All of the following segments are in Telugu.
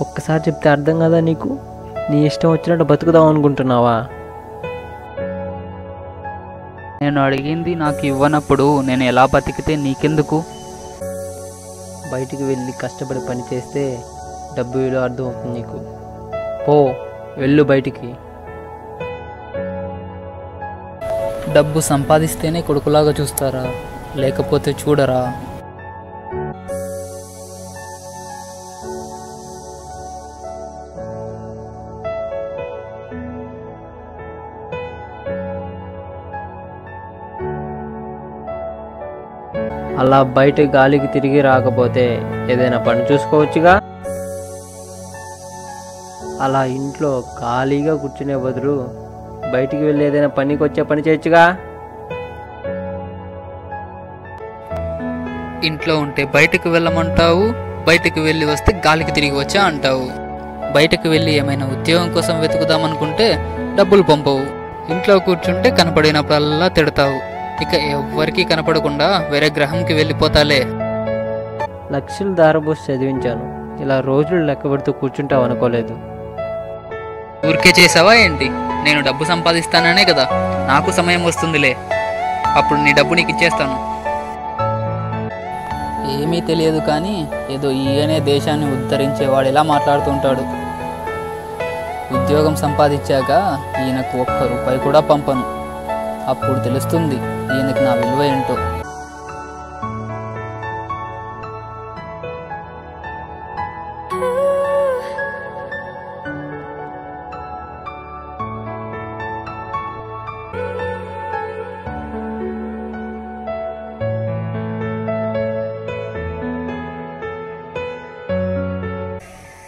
ఒక్కసారి చెప్తే అర్థం కదా నీకు? నీ ఇష్టం వచ్చినట్టు బతుకుదాం అనుకుంటున్నావా? నేను అడిగింది నాకు ఇవ్వనప్పుడు నేను ఎలా బతికితే నీకెందుకు? బయటికి వెళ్ళి కష్టపడి పని చేస్తే డబ్బు విలువ అర్థమవుతుంది నీకు. పో వెళ్ళు బయటికి. డబ్బు సంపాదిస్తేనే కొడుకులాగా చూస్తారా? లేకపోతే చూడరా? అలా బయట గాలికి తిరిగి రాకపోతే ఏదైనా పని చూసుకోవచ్చుగా? అలా ఇంట్లో ఖాళీగా కూర్చునే బదులు బయటికి వెళ్ళి ఏదైనా పనికి వచ్చే పని చేయొచ్చుగా? ఇంట్లో ఉంటే బయటకు వెళ్ళమంటావు బయటకు వెళ్ళి వస్తే గాలికి తిరిగి వచ్చా అంటావు. బయటకు వెళ్ళి ఏమైనా ఉద్యోగం కోసం వెతుకుదామనుకుంటే డబ్బులు పంపవు. ఇంట్లో కూర్చుంటే కనపడినప్పుడల్లా తిడతావు. ఇక ఎవ్వరికీ కనపడకుండా వేరే గ్రహంకి వెళ్ళిపోతాలే. లక్షలు దారబోసి చదివించాను. ఇలా రోజులు లెక్క పెడుతూ కూర్చుంటావు అనుకోలేదు. ఊరికే చేసావా ఏంటి? నేను డబ్బు సంపాదిస్తాననే కదా. నాకు సమయం వస్తుందిలే. అప్పుడు నీ డబ్బు నీకు ఇచ్చేస్తాను. ఏమీ తెలియదు కానీ ఏదో ఈయనే దేశాన్ని ఉద్ధరించేవాడు ఎలా మాట్లాడుతుంటాడు ఉద్యోగం సంపాదించాక ఈయనకు ఒక్క రూపాయి కూడా పంపను. అప్పుడు తెలుస్తుంది ఈయనకి నా విలువ ఏంటో.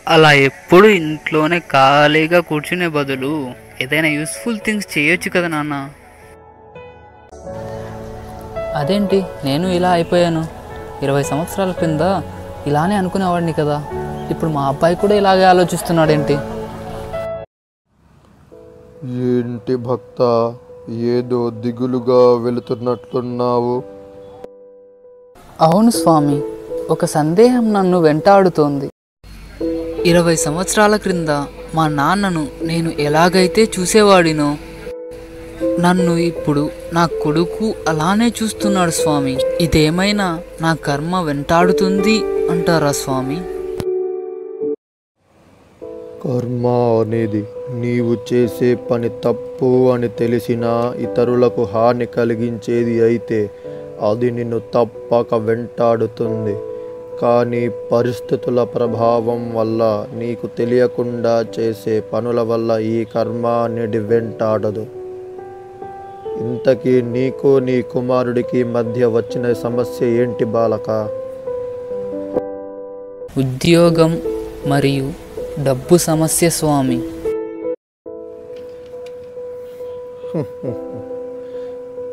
అలా ఎప్పుడు ఇంట్లోనే ఖాళీగా కూర్చునే బదులు ఏదైనా యూస్ఫుల్ థింగ్స్ చేయొచ్చు కదా నాన్న. అదేంటి? నేను ఇలా అయిపోయాను. ఇరవై సంవత్సరాల క్రింద ఇలానే అనుకునేవాడిని కదా. ఇప్పుడు మా అబ్బాయి కూడా ఇలాగే ఆలోచిస్తున్నాడేంటి? ఏంటి భక్త? ఏదో దిగులుగా వెళుతున్నట్లున్నావు. అవును స్వామి ఒక సందేహం నన్ను వెంటాడుతోంది. ఇరవై సంవత్సరాల క్రింద మా నాన్నను నేను ఎలాగైతే చూసేవాడినో నన్ను ఇప్పుడు నా కొడుకు అలానే చూస్తున్నాడు స్వామి. ఇదేమైనా నా కర్మ వెంటాడుతుంది అంటారా స్వామి? కర్మ అనేది నీవు చేసే పని తప్పు అని తెలిసినా ఇతరులకు హాని కలిగించేది అయితే అది నిన్ను తప్పక వెంటాడుతుంది. కానీ పరిస్థితుల ప్రభావం వల్ల నీకు తెలియకుండా చేసే పనుల వల్ల ఈ కర్మ అనేది వెంటాడదు. ఇంతకీ నీకు నీ కుమారుడికి మధ్య వచ్చిన సమస్య ఏంటి బాలక? ఉద్యోగం మరియు డబ్బు సమస్య స్వామి.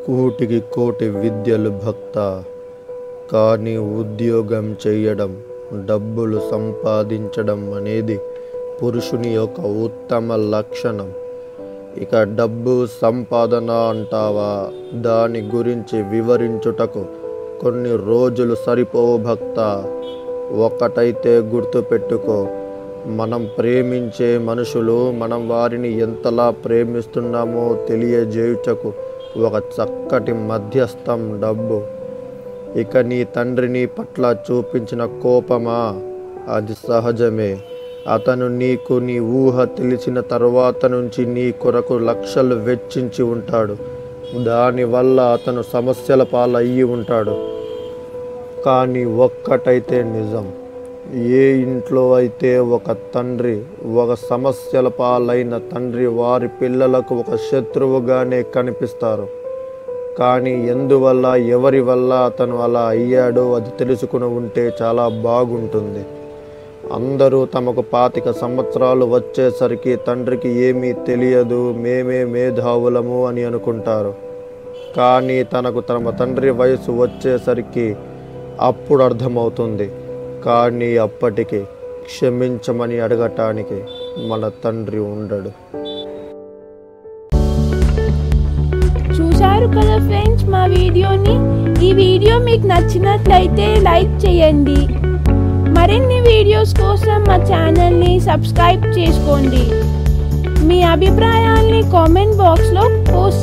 కూటికి కోటి విద్యలు భక్త కానీ ఉద్యోగం చేయడం డబ్బులు సంపాదించడం అనేది పురుషుని యొక్క ఉత్తమ లక్షణం. ఇక డబ్బు సంపాదన అంటావా? దాని గురించి వివరించుటకు కొన్ని రోజులు సరిపోవు భక్త. ఒక్కటైతే గుర్తుపెట్టుకో మనం ప్రేమించే మనుషులు మనం వారిని ఎంతలా ప్రేమిస్తున్నామో తెలియజేయుటకు ఒక చక్కటి మధ్యస్థం డబ్బు. ఇక నీ తండ్రిని పట్ల చూపించిన కోపమా? అది సహజమే. అతను నీకు నీ ఊహ తెలిసిన తర్వాత నుంచి నీ కొరకు లక్షలు వెచ్చించి ఉంటాడు. దానివల్ల అతను సమస్యల పాలయ్యి ఉంటాడు. కానీ ఒక్కటైతే నిజం. ఏ ఇంట్లో అయితే ఒక తండ్రి ఒక సమస్యల పాలైన తండ్రి వారి పిల్లలకు ఒక శత్రువుగానే కనిపిస్తారు. కానీ ఎందువల్ల ఎవరి వల్ల అతను అలా అయ్యాడో అది తెలుసుకుని ఉంటే చాలా బాగుంటుంది. అందరూ తమకు పాతిక సంవత్సరాలు వచ్చేసరికి తండ్రికి ఏమీ తెలియదు మేమే మేధావులము అని అనుకుంటారు. కానీ తనకు తమ తండ్రి వయసు వచ్చేసరికి అప్పుడు అర్థమవుతుంది. కానీ అప్పటికి క్షమించమని అడగటానికి మన తండ్రి ఉండడు. చూశారు కదా ఫ్రెండ్స్ మా వీడియోని? ఈ వీడియో మీకు నచ్చినట్లయితే లైక్ చేయండి. మరిన్ని వీడియోస్ కోసం మా ఛానల్ని సబ్స్క్రైబ్ చేసుకోండి. మీ అభిప్రాయాల్ని కామెంట్ బాక్స్లో పోస్ట్